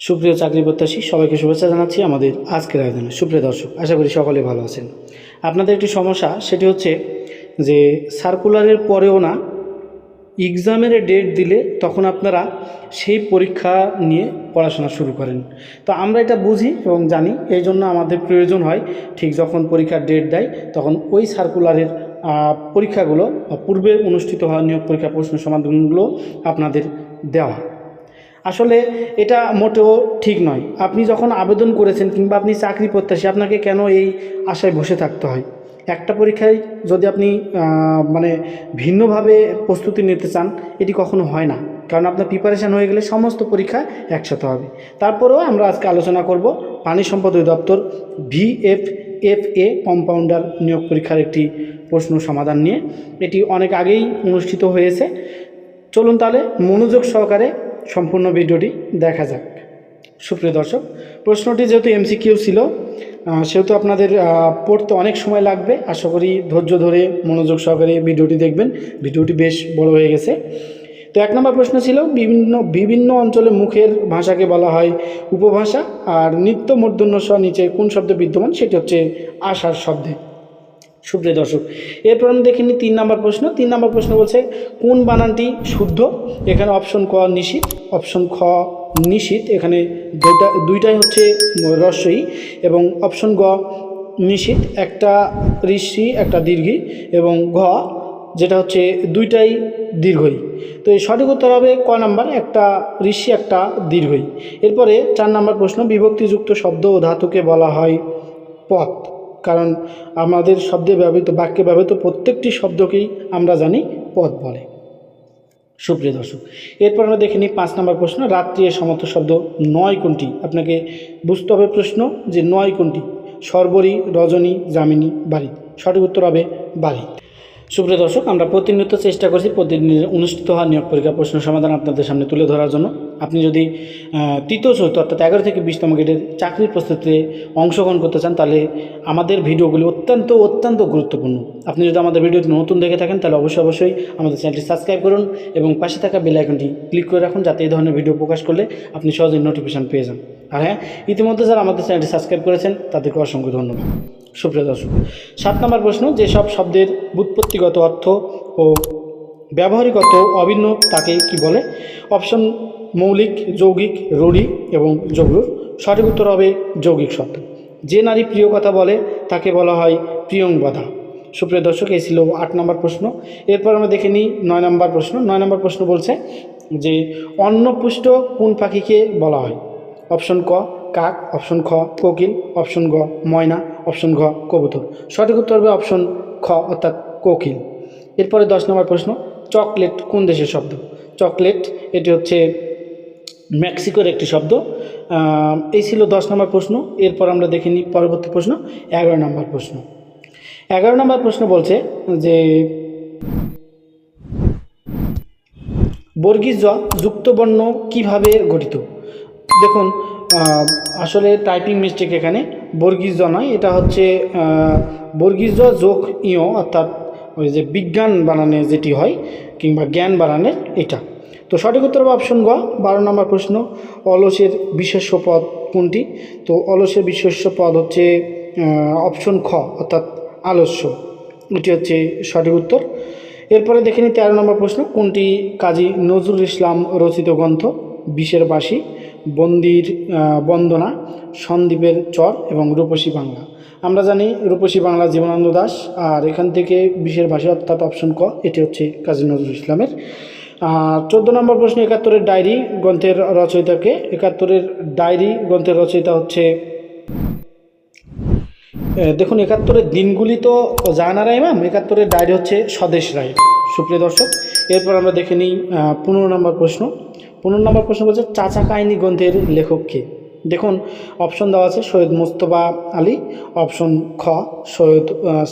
সুপ্রিয় চাকরি প্রত্যাশী, সবাইকে শুভেচ্ছা জানাচ্ছি আমাদের আজকের আয়োজনে। সুপ্রিয় দর্শক, আশা করি সকলে ভালো আছেন। আপনাদের একটি সমস্যা, সেটি হচ্ছে যে সার্কুলারের পরেও না, এক্সামের ডেট দিলে তখন আপনারা সেই পরীক্ষা নিয়ে পড়াশোনা শুরু করেন। তো আমরা এটা বুঝি এবং জানি, এই জন্য আমাদের প্রয়োজন হয়, ঠিক যখন পরীক্ষার ডেট দেয়, তখন ওই সার্কুলারের পরীক্ষাগুলো পূর্বে অনুষ্ঠিত হওয়া নিয়োগ পরীক্ষা প্রশ্ন সমাধানগুলো আপনাদের দেওয়া। আসলে এটা মোটেও ঠিক নয়। আপনি যখন আবেদন করেছেন কিংবা আপনি চাকরি প্রত্যাশী, আপনাকে কেন এই আশায় বসে থাকতে হয়? একটা পরীক্ষায় যদি আপনি মানে ভিন্নভাবে প্রস্তুতি নিতে চান, এটি কখনো হয় না। কারণ আপনার প্রিপারেশান হয়ে গেলে সমস্ত পরীক্ষা একসাথে হবে। তারপরেও আমরা আজকে আলোচনা করব পানি সম্পদ অধিদপ্তর ভিএফ এফ এ কম্পাউন্ডার নিয়োগ পরীক্ষার একটি প্রশ্ন সমাধান নিয়ে। এটি অনেক আগেই অনুষ্ঠিত হয়েছে। চলুন তাহলে মনোযোগ সহকারে সম্পূর্ণ ভিডিওটি দেখা যাক। সুপ্রিয় দর্শক, প্রশ্নটি যেহেতু এমসিকিউ ছিল সেহেতু আপনাদের পড়তে অনেক সময় লাগবে। আশা করি ধৈর্য ধরে মনোযোগ সহকারে ভিডিওটি দেখবেন। ভিডিওটি বেশ বড় হয়ে গেছে। তো এক নম্বর প্রশ্ন ছিল, বিভিন্ন বিভিন্ন অঞ্চলে মুখের ভাষাকে বলা হয় উপভাষা, আর নিত্য মূর্ধন্য স নিচে কোন শব্দ বিদ্যমান? সেটি হচ্ছে আশার শব্দে। সুপ্রিয় দর্শক, এরপর আমি দেখিনি তিন নম্বর প্রশ্ন। তিন নম্বর প্রশ্ন বলছে, কোন বানানটি শুদ্ধ? এখানে অপশন ক নিশীত অপশন খ নিশীত এখানে দুইটা, দুইটাই হচ্ছে রস্যই এবং অপশন গ নিশীত একটা ঋষি, একটা দীর্ঘী এবং ঘ, যেটা হচ্ছে দুইটাই দীর্ঘই। তো এই সঠিক উত্তর হবে ক নাম্বার, একটা ঋষি, একটা দীর্ঘই। এরপরে চার নাম্বার প্রশ্ন, বিভক্তিযুক্ত শব্দ ও ধাতুকে বলা হয় পথ। কারণ আমাদের শব্দে ব্যবহৃত, বাক্যে ব্যবহৃত প্রত্যেকটি শব্দকেই আমরা জানি পদ বলে। সুপ্রিয় দর্শক, এরপর আমরা দেখে নিই পাঁচ নম্বর প্রশ্ন রাত্রি এর সমর্থ শব্দ নয় কোনটি? আপনাকে বুঝতে হবে প্রশ্ন যে নয় কোনটি? সর্বরী, রজনী, যামিনী, বাড়ি। সঠিক উত্তর হবে বাড়ি। সুপ্রিয় দর্শক, আমরা প্রতিনিয়ত চেষ্টা করছি প্রতিদিন অনুষ্ঠিত হওয়া নিয়োগ পরীক্ষা প্রশ্ন সমাধান আপনাদের সামনে তুলে ধরার জন্য। আপনি যদি তৃতীয়, চতুর্থ অর্থাৎ এগারো থেকে বিশতম গ্রেডের চাকরির প্রস্তুতিতে অংশগ্রহণ করতে চান, তাহলে আমাদের ভিডিওগুলি অত্যন্ত অত্যন্ত গুরুত্বপূর্ণ। আপনি যদি আমাদের ভিডিওটি নতুন দেখে থাকেন, তাহলে অবশ্যই অবশ্যই আমাদের চ্যানেলটি সাবস্ক্রাইব করুন এবং পাশে থাকা বেল আইকনটি ক্লিক করে রাখুন, যাতে এই ধরনের ভিডিও প্রকাশ করলে আপনি সহজেই নোটিফিকেশান পেয়ে যান। আর হ্যাঁ ইতিমধ্যে যারা আমাদের চ্যানেলটি সাবস্ক্রাইব করেছেন, তাদেরকে অসংখ্য ধন্যবাদ। সুপ্রিয় দর্শক সাত নম্বর প্রশ্ন যেসব শব্দের বুৎপত্তিগত অর্থ ও ব্যবহারিকত অভিন্ন তাকে কি বলে? অপশন, মৌলিক, যৌগিক, রূঢ়ি এবং যৌগুর সঠিক উত্তর হবে যৌগিক শব্দ। যে নারী প্রিয় কথা বলে, তাকে বলা হয় প্রিয়ংবদা সুপ্রিয় দর্শক, এই ছিল আট নম্বর প্রশ্ন। এরপর আমরা দেখে নিই নয় নম্বর প্রশ্ন। নয় নম্বর প্রশ্ন বলছে যে, অন্নপুষ্ট কোন পাখিকে বলা হয়? অপশন ক, কাক, অপশন খ, কোকিল, অপশন গ, ময়না। অপশন ঘ, কবুতর। সঠিক উত্তর হবে অপশন খ, অর্থাৎ কোকিল। এরপরে দশ নম্বর প্রশ্ন, চকলেট কোন দেশের শব্দ? চকলেট, এটি হচ্ছে মেক্সিকোর একটি শব্দ। এই ছিল দশ নম্বর প্রশ্ন। এরপর আমরা দেখে নিই পরবর্তী প্রশ্ন, এগারো নম্বর প্রশ্ন। এগারো নম্বর প্রশ্ন বলছে যে বর্গীজ যুক্তবর্ণ কীভাবে গঠিত? দেখুন আসলে টাইপিং মিস্টেক এখানে। বর্গীজ নয় এটা হচ্ছে বর্গীজ যোগ ইয়, অর্থাৎ ওই যে বিজ্ঞান বানানে যেটি হয়, কিংবা জ্ঞান বানানের এটা। তো সঠিক উত্তর অপশন গ, বারো নম্বর প্রশ্ন, অলসের বিশেষ্য পদ কোনটি? তো অলসের বিশেষ্য পদ হচ্ছে অপশন খ, অর্থাৎ আলস্য। এটি হচ্ছে সঠিক উত্তর। এরপরে দেখে নিই তেরো নম্বর প্রশ্ন, কোনটি কাজী নজরুল ইসলাম রচিত গ্রন্থ? বিশের বাসী বন্দির বন্দনা সন্দীপের চর এবং রূপসী বাংলা। আমরা জানি রূপসী বাংলা জীবনানন্দ দাস, আর এখান থেকে বিশের ভাষা অর্থাৎ অপশন ক, এটি হচ্ছে কাজী নজরুল ইসলামের। আর চোদ্দ নম্বর প্রশ্ন, একাত্তরের ডায়েরি গ্রন্থের রচয়িতাকে। একাত্তরের ডায়েরি গ্রন্থের রচয়িতা হচ্ছে দেখুন, একাত্তরের দিনগুলি তো জাহানারা ইমাম একাত্তরের ডায়েরি হচ্ছে স্বদেশ রায়। সুপ্রিয় দর্শক, এরপর আমরা দেখে নিই পনেরো নম্বর প্রশ্ন। পনেরো নম্বর প্রশ্ন বলছে চাচা কাহিনী গ্রন্থের লেখক কে? দেখুন অপশন দেওয়া আছে সৈয়দ মুস্তফা আলী অপশন খ সৈয়দ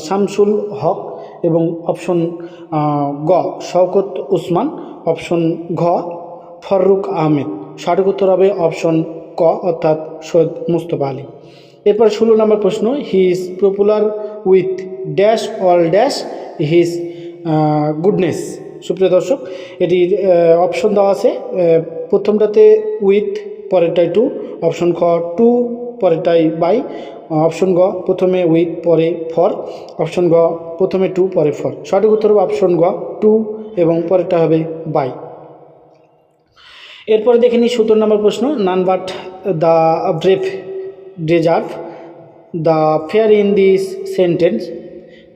শামসুল হক এবং অপশন গ শওকত উসমান অপশন ঘ ফররুক আহমেদ। সঠিক উত্তর হবে অপশন ক, অর্থাৎ সৈয়দ মুস্তফা আলী। এরপর ষোলো নম্বর প্রশ্ন he is popular with dash all dash his goodness সুপ্রিয় দর্শক, এটির অপশন দেওয়া আছে প্রথমটাতে উইথ পরেরটাই টু অপশন খ টু পরেরটাই বাই অপশন গ প্রথমে উইথ পরে ফর অপশন গ প্রথমে টু পরে ফর সঠিক উত্তর হবে অপশন গ টু এবং পরেরটা হবে বাই এরপরে দেখে নিই সত্তর নম্বর প্রশ্ন none but the brave deserve the fair in this sentence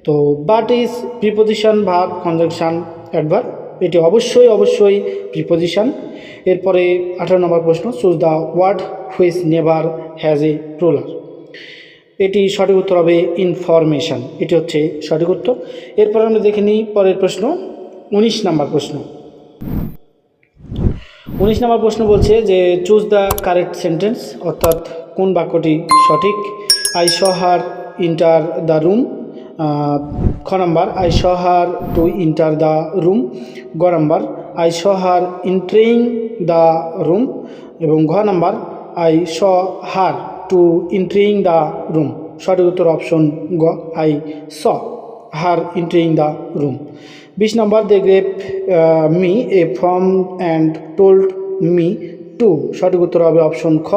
তো বাট ইজ প্রিপোজিশন ভাব কনজাংশন অ্যাডভার্ব এটি অবশ্যই অবশ্যই প্রিপোজিশন এরপরে আঠারো নম্বর প্রশ্ন choose the word which never has a ruler এটি সঠিক উত্তর হবে ইনফরমেশন এটি হচ্ছে সঠিক উত্তর। এরপর আমরা দেখে নিই পরের প্রশ্ন, উনিশ নম্বর প্রশ্ন। উনিশ নম্বর প্রশ্ন বলছে যে চুজ দ্য কারেক্ট সেন্টেন্স অর্থাৎ কোন বাক্যটি সঠিক। I saw her enter the room খ number, I saw her to enter the room. গ number, I saw her entering the room. এবং ঘ number, I saw her to entering the room. সঠিক উত্তর অপশন গ, I saw her entering the room. বিশ নম্বর, they grab me, a form and told me to. সঠিক উত্তর হবে option খ,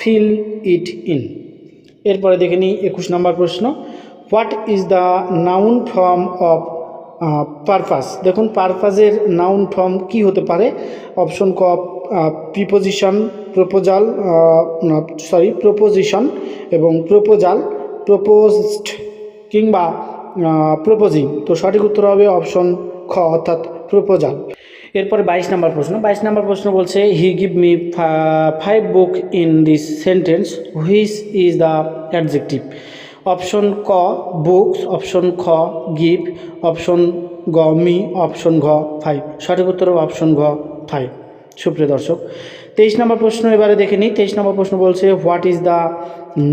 ফিল ইট ইন। এরপরে দেখে নিই একুশ নম্বর প্রশ্ন। What is the noun form of purpose দেখুন পারপাসের নাউন ফর্ম কি হতে পারে? অপশন ক প্রিপোজিশন প্রপোজাল সরি প্রপোজিশন এবং প্রপোজাল প্রপোজড কিংবা প্রপোজিং তো সঠিক উত্তর হবে অপশন খ, অর্থাৎ প্রপোজাল এরপরে বাইশ নম্বর প্রশ্ন। বাইশ নম্বর প্রশ্ন বলছে he give me five book in this sentence which is the adjective option ক, বুকস, অপশন খ, গিফট, অপশন গ, মি, অপশন ঘ, ফাইভ। সঠিক উত্তর অপশন ঘ, ফাইভ। সুপ্রিয় দর্শক, তেইশ নম্বর প্রশ্ন এবারে দেখে নিই। তেইশ নম্বর প্রশ্ন বলছে, what is the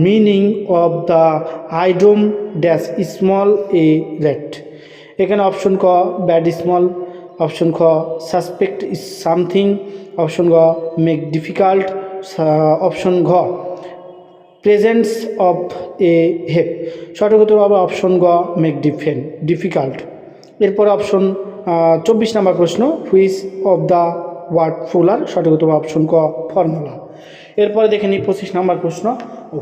meaning of the idiom dash smell a rat? এখানে অপশন ক, ব্যাড স্মল, অপশন খ, সাসপেক্ট ইজ সামথিং, অপশন গ, মেক ডিফিকাল্ট অপশন ঘ। প্রেজেন্স অফ এ হেপ সঠিক উত্তর হবে অপশন গ মেক ডিফেন ডিফিকাল্ট এরপর অপশন চব্বিশ নম্বর প্রশ্ন which of the word fuller সঠিক উত্তর অপশন ক ফর্মুলা এরপরে দেখে নিই পঁচিশ নম্বর প্রশ্ন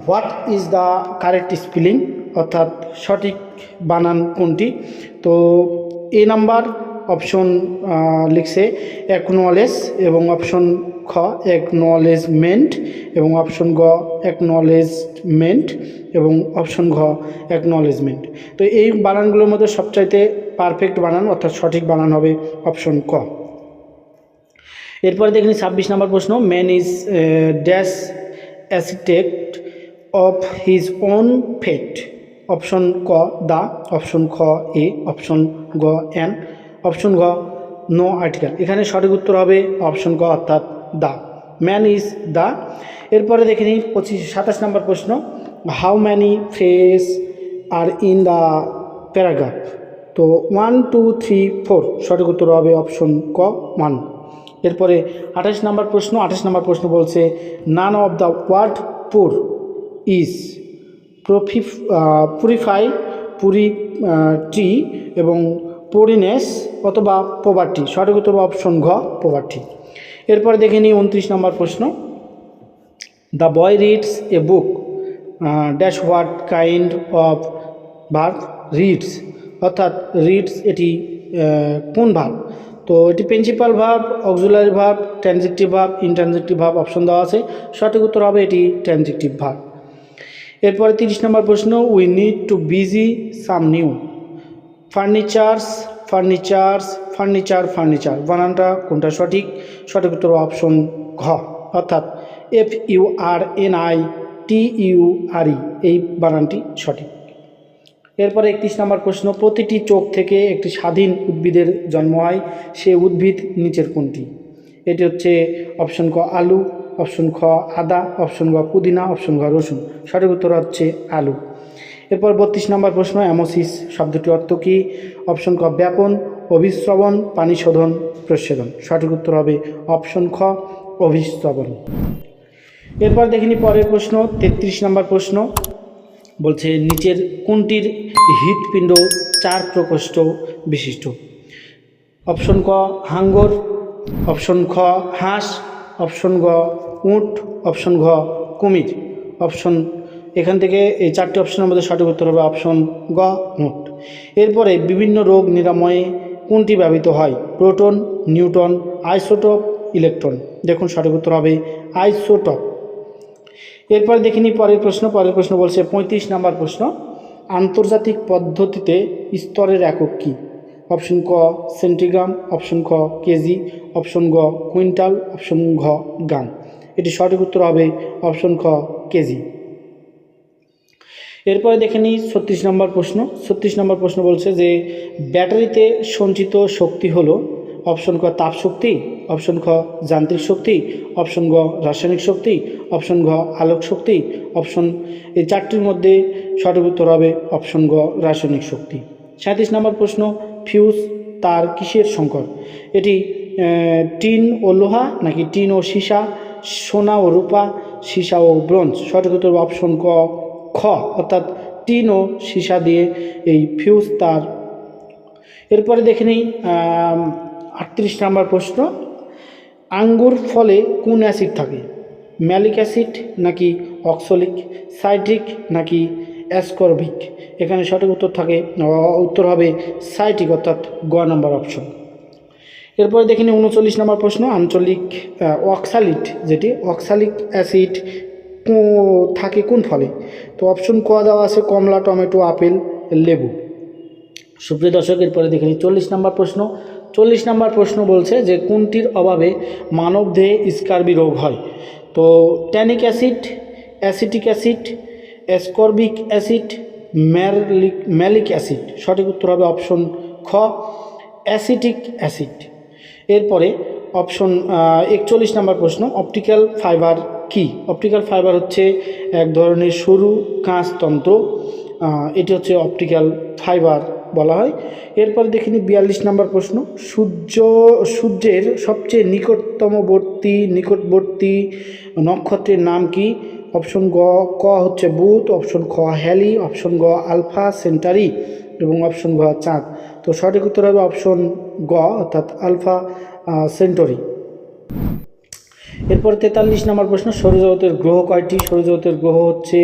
what is the correct spelling অর্থাৎ সঠিক বানান কোনটি? তো এ নাম্বার অপশন লিখছে একনলেজ এবং অপশন খ একনলেজমেন্ট এবং অপশন গ একনলেজমেন্ট এবং অপশন ঘ একনলেজমেন্ট তো এই বানানগুলোর মধ্যে সবচাইতে পারফেক্ট বানান, অর্থাৎ সঠিক বানান হবে অপশন ক। এরপরে দেখুন ছাব্বিশ নম্বর প্রশ্ন। Man is dash architect of his own fate option ক দা অপশন খ এ অপশন গ এন অপশন গ নো আর্টিকেল এখানে সঠিক উত্তর হবে অপশন ক, অর্থাৎ দা। ম্যান ইজ দা এরপরে দেখে নিই পঁচিশ, সাতাশ নম্বর প্রশ্ন। How many phrase are in the paragraph তো ওয়ান টু থ্রি ফোর সঠিক উত্তর হবে অপশন ক ওয়ান এরপরে আঠাশ নম্বর প্রশ্ন। আঠাশ নম্বর প্রশ্ন বলছে none of the word pure is প্রফি purify purity এবং পরিনেস অথবা পোভার্টি সঠিক উত্তর অপশন ঘ পোভার্টি এরপরে দেখে নিই উনত্রিশ নম্বর প্রশ্ন। The boy reads a book dash what kind of verb reads অর্থাৎ রিডস এটি কোন ভাব তো এটি প্রিন্সিপাল ভাব অক্সুলারি ভাব ট্রানজেক্টিভ ভাব ইনট্রানজেক্টিভ ভাব অপশন দেওয়া আছে। সঠিক উত্তর হবে এটি ট্রানজেক্টিভ ভাব এরপরে তিরিশ নম্বর প্রশ্ন we need to buy some new furnitures furnitures furniture furniture. বানানটা কোনটা সঠিক? সঠিক উত্তর অপশন ঘ। অর্থাৎ F U R N I T U R E এই বানানটি সঠিক। এরপরে একত্রিশ নম্বর প্রশ্ন, প্রতিটি চোখ থেকে একটি স্বাধীন উদ্ভিদের জন্ম হয়, সে উদ্ভিদ নিচের কোনটি? এটি হচ্ছে অপশন ক আলু, অপশন খ আদা, অপশন গ পুদিনা, অপশন ঘ রসুন। সঠিক উত্তর হচ্ছে আলু। এরপর বত্রিশ নম্বর প্রশ্ন, অ্যামোসিস শব্দটি অর্থ কী? অপশন ক, ব্যাপন। অভিশ্রবণ, পানি শোধন, প্রচ্ছেদন। সঠিক উত্তর হবে অপশন খ, অভিশ্রবণ। এরপর দেখিনি পরের প্রশ্ন, তেত্রিশ নম্বর প্রশ্ন। বলছে, নিচের কোনটির হৃৎপিণ্ড চার প্রকোষ্ঠ বিশিষ্ট? অপশন ক, হাঙ্গর। অপশন খ, হাঁস। অপশন গ, উট। অপশন ঘ, কুমির। অপশন, এখান থেকে এই চারটি অপশনের মধ্যে সঠিক উত্তর হবে অপশন গ, উট। এরপরে বিভিন্ন রোগ নিরাময়ে কোনটি ব্যবহৃত হয়? Proton, neutron, isotope, electron. দেখুন সঠিক উত্তর হবে আইসোটপ। এরপর দেখিনি পরের প্রশ্ন। পরের প্রশ্ন বলছে পঁয়ত্রিশ নম্বর প্রশ্ন। আন্তর্জাতিক পদ্ধতিতে স্তরের একক কী? অপশন ক, সেন্টিগ্রাম, অপশন খ, কেজি, অপশন গ, কুইন্টাল, অপশন ঘ, গ্রাম। এটি সঠিক উত্তর হবে অপশন খ, কেজি। এরপরে দেখে নিই ছত্রিশ নম্বর প্রশ্ন। ছত্রিশ নম্বর প্রশ্ন বলছে যে, ব্যাটারিতে সঞ্চিত শক্তি হলো অপশন ক তাপ শক্তি, অপশন খ যান্ত্রিক শক্তি, অপশন গ রাসায়নিক শক্তি, অপশন ঘ আলোক শক্তি, অপশন এই চারটির মধ্যে সঠিক উত্তর হবে অপশন গ রাসায়নিক শক্তি। সাঁত্রিশ নম্বর প্রশ্ন, ফিউজ তার কিসের সংকর? এটি টিন ও লোহা নাকি টিন ও সীসা, সোনা ও রূপা, সীসা ও ব্রোঞ্জ? সঠিক উত্তর অপশন ক খ, অর্থাৎ টিন ও সীসা দিয়ে এই ফিউজ তার। এরপরে দেখে নিই আটত্রিশ নম্বর প্রশ্ন। আঙ্গুর ফলে কোন অ্যাসিড থাকে? ম্যালিক অ্যাসিড নাকি অক্সলিক সাইট্রিক নাকি অ্যাসকর্বিক এখানে সঠিক উত্তর থাকে উত্তর হবে সাইট্রিক অর্থাৎ গ নম্বর অপশন এরপরে দেখে নিই উনচল্লিশ নম্বর প্রশ্ন, আঞ্চলিক অক্সালিট যেটি অক্সালিক অ্যাসিড থাকে কোন ফলে? তো অপশন ক দেওয়া আছে, কমলা, টমেটো, আপেল, লেবু। সুপ্রিয় দর্শক, এরপরে দেখে নিই চল্লিশ নম্বর প্রশ্ন। চল্লিশ নম্বর প্রশ্ন বলছে যে, কোনটির অভাবে মানবদেহে স্কার্বি রোগ হয়? তো tannic acid, acetic acid, ascorbic acid malic malic acid. সঠিক উত্তর হবে অপশন খ, অ্যাসিটিক অ্যাসিড। এরপরে অপশন একচল্লিশ নম্বর প্রশ্ন, অপটিক্যাল ফাইবার কি? অপটিক্যাল ফাইবার হচ্ছে এক ধরনের সরু কাঁচতন্ত্র এটি হচ্ছে অপটিক্যাল ফাইবার বলা হয়। এরপর দেখিনি বিয়াল্লিশ নম্বর প্রশ্ন। সূর্য, সূর্যের সবচেয়ে নিকটতমবর্তী, নিকটবর্তী নক্ষত্রের নাম কি? অপশন গ, ক হচ্ছে বুধ অপশন খ হ্যালি অপশন গ আলফা, সেন্টারি এবং অপশন ঘ চাঁদ। তো সঠিক উত্তর হবে অপশন গ, অর্থাৎ আলফা সেন্টরি। এরপর তেতাল্লিশ নম্বর প্রশ্ন, সৌরজগতের গ্রহ কয়টি? সৌরজগতের গ্রহ হচ্ছে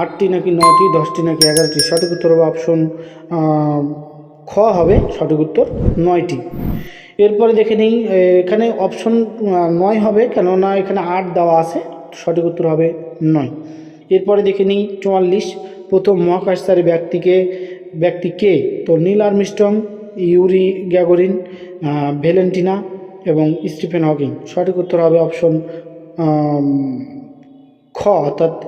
আটটি নাকি নটি দশটি নাকি এগারোটি? সঠিক উত্তর হবে অপশন খ হবে, সঠিক উত্তর নয়টি। এরপরে দেখে নিই এখানে অপশন নয় হবে, কেননা এখানে আট দেওয়া আছে, সঠিক উত্তর হবে নয়। এরপরে দেখে নিই, চুয়াল্লিশ, প্রথম মহাকাশচারী ব্যক্তিকে, ব্যক্তি কে? তো Neil Armstrong, Yuri Gagarin Valentina এবং স্টিফেন হকিং। সঠিক উত্তর হবে অপশন খ, অর্থাৎ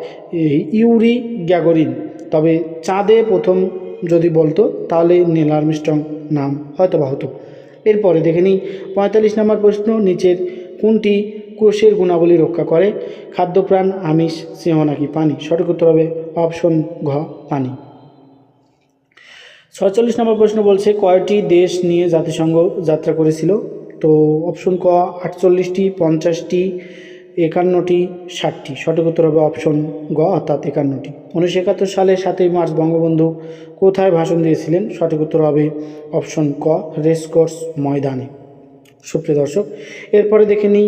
ইউরি গ্যাগরিন। তবে চাঁদে প্রথম যদি বলতো, তাহলে নীল আর্মস্ট্রং নাম হয়তো বা হতো। এরপরে দেখে নিই, পঁয়তাল্লিশ নম্বর প্রশ্ন, নিচের কোনটি কোষের গুণাবলী রক্ষা করে? খাদ্যপ্রাণ, আমিষ সিংহ নাকি পানি? সঠিক উত্তর হবে অপশন ঘ, পানি। ছয়চল্লিশ নম্বর প্রশ্ন বলছে, কয়টি দেশ নিয়ে জাতিসংঘ যাত্রা করেছিল? তো অপশন ক, আটচল্লিশটি, পঞ্চাশটি, একান্নটি, ষাটটি। সঠিক উত্তর হবে অপশন গ, অর্থাৎ একান্নটি। উনিশশো একাত্তর সালে সাতই মার্চ বঙ্গবন্ধু কোথায় ভাষণ দিয়েছিলেন? সঠিক উত্তর হবে অপশন ক, রেসকোর্স ময়দানে। সুপ্রিয় দর্শক, এরপরে দেখে নিই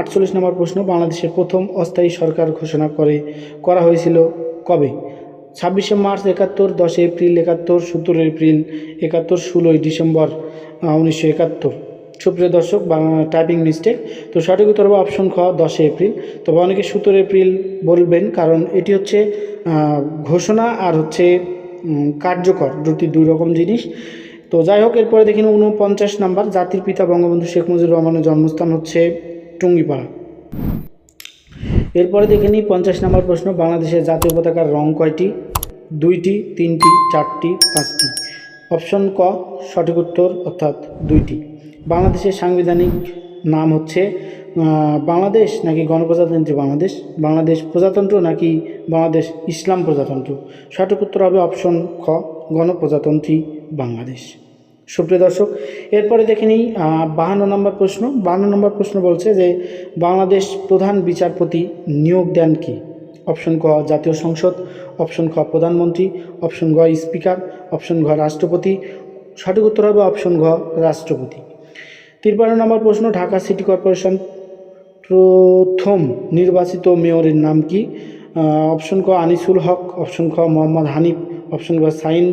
আটচল্লিশ নম্বর প্রশ্ন। বাংলাদেশের প্রথম অস্থায়ী সরকার ঘোষণা করে, করা হয়েছিল কবে? ছাব্বিশে মার্চ একাত্তর দশই এপ্রিল একাত্তর সতেরো এপ্রিল একাত্তর, ষোলোই ডিসেম্বর উনিশশো একাত্তর। সুপ্রিয় দর্শক টাইপিং মিস্টেক। তো সঠিক উত্তর হবে অপশন খ, দশই এপ্রিল। তবে অনেকে সতেরো এপ্রিল বলবেন, কারণ এটি হচ্ছে ঘোষণা আর হচ্ছে কার্যকর দুটি দুই রকম জিনিস। তো যাই হোক, এরপরে দেখি উনপঞ্চাশ নাম্বার। জাতির পিতা বঙ্গবন্ধু শেখ মুজিবুর রহমানের জন্মস্থান হচ্ছে টুঙ্গিপাড়া। এরপরে দেখে নিই পঞ্চাশ নম্বর প্রশ্ন, বাংলাদেশের জাতীয় পতাকার রং কয়টি? দুইটি, তিনটি, চারটি, পাঁচটি। অপশন ক, সঠিক উত্তর অর্থাৎ দুইটি। বাংলাদেশের সাংবিধানিক নাম হচ্ছে বাংলাদেশ নাকি গণপ্রজাতন্ত্রী বাংলাদেশ? বাংলাদেশ প্রজাতন্ত্র নাকি বাংলাদেশ ইসলাম প্রজাতন্ত্র? সঠিক উত্তর হবে অপশন খ, গণপ্রজাতন্ত্রী বাংলাদেশ। সুপ্রিয় দর্শক, এরপরে দেখে নিই বাহান্ন নম্বর প্রশ্ন। বাহান্ন নম্বর প্রশ্ন বলছে যে, বাংলাদেশ প্রধান বিচারপতি নিয়োগ দেন কি? অপশন ক, জাতীয় সংসদ। অপশন খ, প্রধানমন্ত্রী। অপশন ঘ স্পিকার। অপশন ঘ, রাষ্ট্রপতি। সঠিক উত্তর হবে অপশন ঘ, রাষ্ট্রপতি। তিরপান্ন নম্বর প্রশ্ন, ঢাকা সিটি কর্পোরেশন প্রথম নির্বাচিত মেয়রের নাম কি? অপশন ক, আনিসুল হক, অপশন খ, মোহাম্মদ হানিফ, অপশন গ, সাইন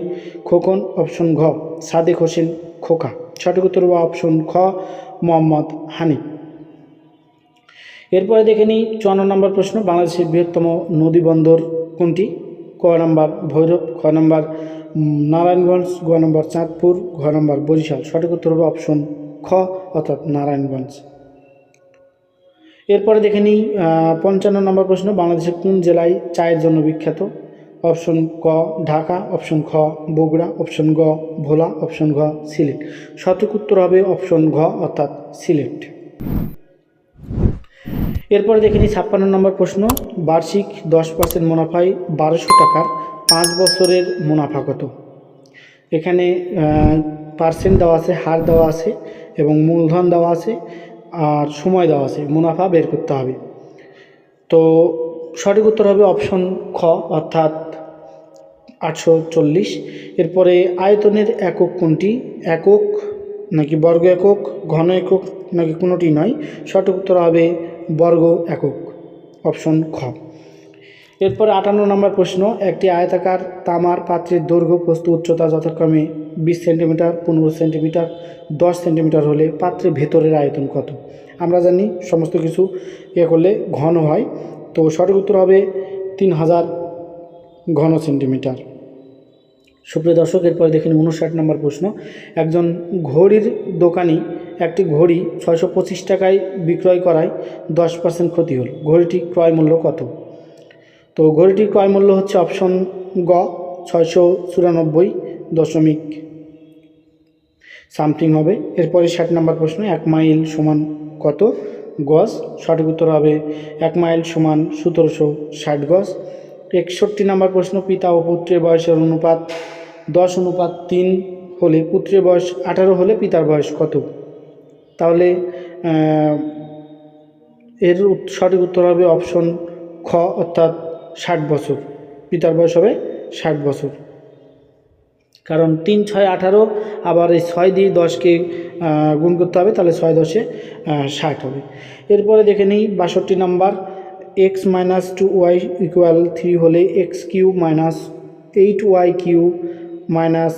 খোকন, অপশন ঘ, সাদেক হোসেন খোকা। সঠিক উত্তর বা অপশন খ, মোহাম্মদ হানিফ। এরপরে দেখে নিই চুয়ান্ন নম্বর প্রশ্ন, বাংলাদেশের বৃহত্তম নদী বন্দর কোনটি? ক নম্বর ভৈরব, খ নম্বর নারায়ণগঞ্জ, গ নম্বর চাঁদপুর, ঘ নম্বর বরিশাল। সঠিক উত্তর হবে অপশন খ, অর্থাৎ নারায়ণগঞ্জ। এরপরে দেখে নিই পঞ্চান্ন নম্বর প্রশ্ন, বাংলাদেশের কোন জেলায় চায়ের জন্য বিখ্যাত? অপশন ক, ঢাকা, অপশন খ, বগুড়া, অপশন গ, ভোলা, অপশন ঘ, সিলেট। সঠিক উত্তর হবে অপশন ঘ, অর্থাৎ সিলেট। এরপরে দেখে নিই, ছাপ্পান্ন নম্বর প্রশ্ন, বার্ষিক দশ পার্সেন্ট মুনাফায় বারোশো টাকার পাঁচ বছরের মুনাফা কত? এখানে পার্সেন্ট দেওয়া আছে, হার দেওয়া আছে। এবং মূলধন দেওয়া আছে আর সময় দেওয়া আছে, মুনাফা বের করতে হবে। তো সঠিক উত্তর হবে অপশন খ, অর্থাৎ আটশো চল্লিশ। এরপরে আয়তনের একক কোনটি? একক নাকি বর্গ একক? ঘন একক নাকি কোনোটি নয়? সঠিক উত্তর হবে বর্গ একক। অপশন খ। এরপরে আটান্ন নম্বর প্রশ্ন, একটি আয়তাকার তামার পাত্রের দৈর্ঘ্য প্রস্তু উচ্চতা যথাক্রমে বিশ সেন্টিমিটার, পনেরো সেন্টিমিটার, দশ সেন্টিমিটার হলে পাত্রের ভেতরের আয়তন কত? আমরা জানি সমস্ত কিছু এ করলে ঘন হয়। তো সঠিক উত্তর হবে তিন হাজার ঘন সেন্টিমিটার। সুপ্রিয় দর্শক, এরপরে দেখেন উনষাট নম্বর প্রশ্ন। একজন ঘড়ির দোকানি একটি ঘড়ি ছয়শো পঁচিশ টাকায় বিক্রয় করায় দশ পার্সেন্ট ক্ষতি হল। ঘড়িটি ক্রয় মূল্য কত? তো ঘড়িটির ক্রয় মূল্য হচ্ছে অপশন গ, ছয়শো চুরানব্বই দশমিক সামথিং হবে। এরপরে ষাট নম্বর প্রশ্ন, এক মাইল সমান কত গজ? সঠিক উত্তর হবে এক মাইল সমান সতেরোশো ষাট গজ। একষট্টি নম্বর প্রশ্ন, পিতা ও পুত্রের বয়সের অনুপাত দশ, অনুপাত তিন হলে পুত্রের বয়স আঠারো হলে পিতার বয়স কত? তাহলে এর সঠিক উত্তর হবে অপশন খ, অর্থাৎ ষাট বছর। পিতার বয়স হবে ষাট বছর। কারণ তিন, ছয়, আঠারো, আবার এই ছয় দিয়ে দশকে গুণ করতে হবে, তাহলে ছয়, দশে ষাট হবে। এরপরে দেখে নিই বাষট্টি number X minus two Y equal three হলে X cube minus eight Y cube minus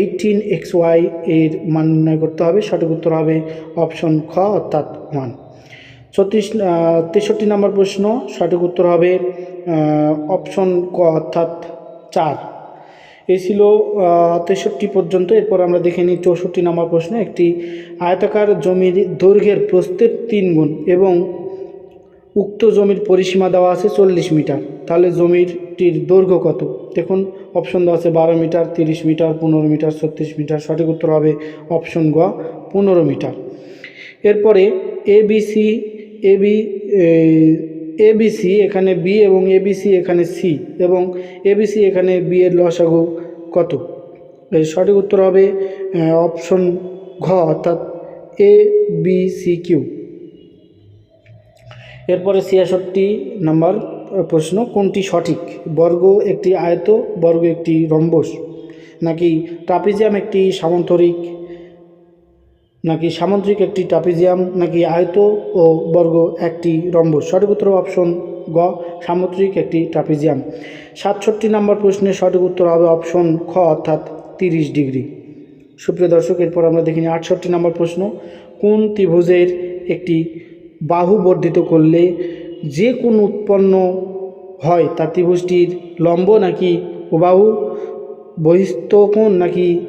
eighteen X Y এর মান নির্ণয় করতে হবে। সঠিক উত্তর হবে অপশন খ, অর্থাৎ ওয়ান ছত্রিশ তেষট্টি নম্বর প্রশ্ন, সঠিক উত্তর হবে অপশন ক অর্থাৎ চার। এই ছিল তেষট্টি পর্যন্ত। এরপর আমরা দেখে নিই চৌষট্টি নম্বর প্রশ্ন। একটি আয়তাকার জমির দৈর্ঘ্যের প্রস্থের তিন গুণ এবং উক্ত জমির পরিসীমা দেওয়া আছে চল্লিশ মিটার। তাহলে জমিটির দৈর্ঘ্য কত? দেখুন অপশন দেওয়া আছে বারো মিটার, তিরিশ মিটার, পনেরো মিটার, ছত্রিশ মিটার। সঠিক উত্তর হবে অপশন গ, পনেরো মিটার। এরপরে এবিসি এবি এবিসি এখানে বি এবং এবিসি এখানে সি এবং এবিসি এখানে বি এর লসাগু কত? এর সঠিক উত্তর হবে অপশন ঘ, অর্থাৎ এ বি সি কিউ এরপরে ছিয়াষট্টি নাম্বার প্রশ্ন, কোনটি সঠিক? বর্গ একটি আয়ত, বর্গ একটি রম্বস। নাকি ট্রাপিজিয়াম একটি সামান্তরিক নাকি সামুদ্রিক একটি ট্রাপিজিয়াম, নাকি আয়ত ও বর্গ একটি রম্বস? সঠিক উত্তর অপশন গ, সামুদ্রিক একটি ট্রাপিজিয়াম। সাতষট্টি নম্বর প্রশ্নের সঠিক উত্তর হবে অপশন খ, অর্থাৎ তিরিশ ডিগ্রি। সুপ্রিয় দর্শক, এরপর আমরা দেখিনি আটষট্টি নম্বর প্রশ্ন। কোন ত্রিভুজের একটি বাহু বর্ধিত করলে যে কোন উৎপন্ন হয়? তা ত্রিভুজটির লম্ব নাকি বাহু বহিস্থ নাকি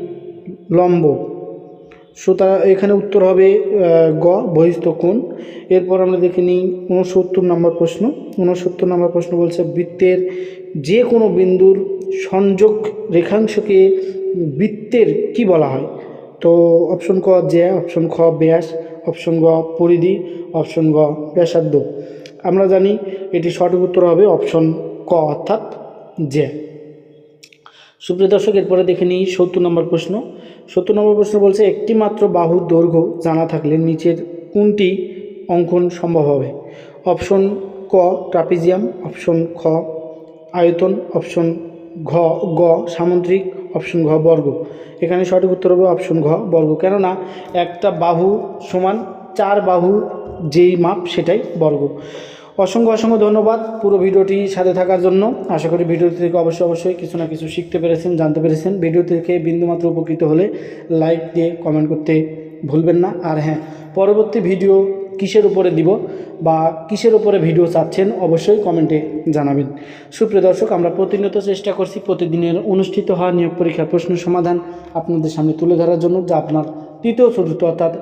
লম্ব? সুতরাং এখানে উত্তর হবে গ, বহিস্থ কোণ। এরপর আমরা দেখে নিই উনসত্তর নম্বর প্রশ্ন। উনসত্তর নম্বর প্রশ্ন বলছে, বৃত্তের যে কোনো বিন্দুর সংযোগ রেখাংশকে বৃত্তের কি বলা হয়? তো অপশন ক যে অপশন খ, ব্যাস, অপশন গ, পরিধি, অপশন গ, ব্যাসার্ধ। আমরা জানি এটি সঠিক উত্তর হবে অপশন ক, অর্থাৎ যে সুপ্রিয় দর্শক, এরপরে দেখে নিই সত্তর নম্বর প্রশ্ন। সত্তর নম্বর প্রশ্ন বলছে একটি মাত্র বাহুর দৈর্ঘ্য জানা থাকলে নিচের কোনটি অঙ্কন সম্ভব হবে? অপশন ক, ট্রাপিজিয়াম, অপশন খ, আয়তন, অপশন ঘ, গ, সামুদ্রিক, অপশন ঘ, বর্গ। এখানে সঠিক উত্তর হবে অপশন ঘ, বর্গ, কেননা একটা বাহু সমান চার বাহু যেই মাপ সেটাই বর্গ। অসংখ্য অসংখ্য ধন্যবাদ পুরো ভিডিওটি সাথে থাকার জন্য। আশা করি ভিডিও থেকে অবশ্যই অবশ্যই কিছু না কিছু শিখতে পেরেছেন, জানতে পেরেছেন। ভিডিও থেকে বিন্দুমাত্র উপকৃত হলে লাইক দিয়ে কমেন্ট করতে ভুলবেন না। আর হ্যাঁ পরবর্তী ভিডিও কিসের উপরে দিব বা কিসের উপরে ভিডিও চাচ্ছেন, অবশ্যই কমেন্টে জানাবেন। সুপ্রিয় দর্শক, আমরা প্রতিনিয়ত চেষ্টা করছি প্রতিদিনের অনুষ্ঠিত হওয়া নিয়োগ পরীক্ষার প্রশ্ন সমাধান আপনাদের সামনে তুলে ধরার জন্য, যা আপনার তৃতীয়, চতুর্থ অর্থাৎ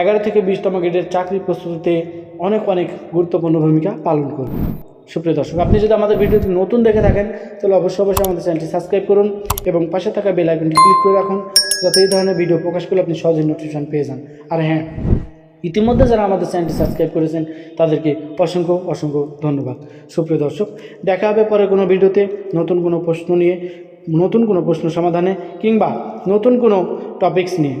এগারো থেকে বিশতম গ্রেডের চাকরি প্রস্তুতিতে অনেক অনেক গুরুত্বপূর্ণ ভূমিকা পালন করবে। সুপ্রিয় দর্শক, আপনি যদি আমাদের ভিডিওটি নতুন দেখে থাকেন, তাহলে অবশ্যই অবশ্যই আমাদের চ্যানেলটি সাবস্ক্রাইব করুন এবং পাশে থাকা বেল আইকনটি ক্লিক করে রাখুন, যাতে এই ধরনের ভিডিও প্রকাশ করলে আপনি সহজেই নোটিফিকেশন পেয়ে যান। আর হ্যাঁ ইতিমধ্যে যারা আমাদের চ্যানেলটি সাবস্ক্রাইব করেছেন, তাদেরকে অসংখ্য অসংখ্য ধন্যবাদ। সুপ্রিয় দর্শক, দেখা হবে পরে কোনো ভিডিওতে নতুন কোনো প্রশ্ন নিয়ে, নতুন কোনো প্রশ্ন সমাধানে কিংবা নতুন কোনো টপিকস নিয়ে।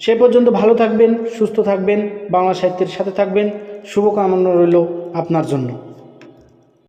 সে পর্যন্ত ভালো থাকবেন, সুস্থ থাকবেন, বাংলা সাহিত্যের সাথে থাকবেন। শুভকামনা রইল আপনার জন্য।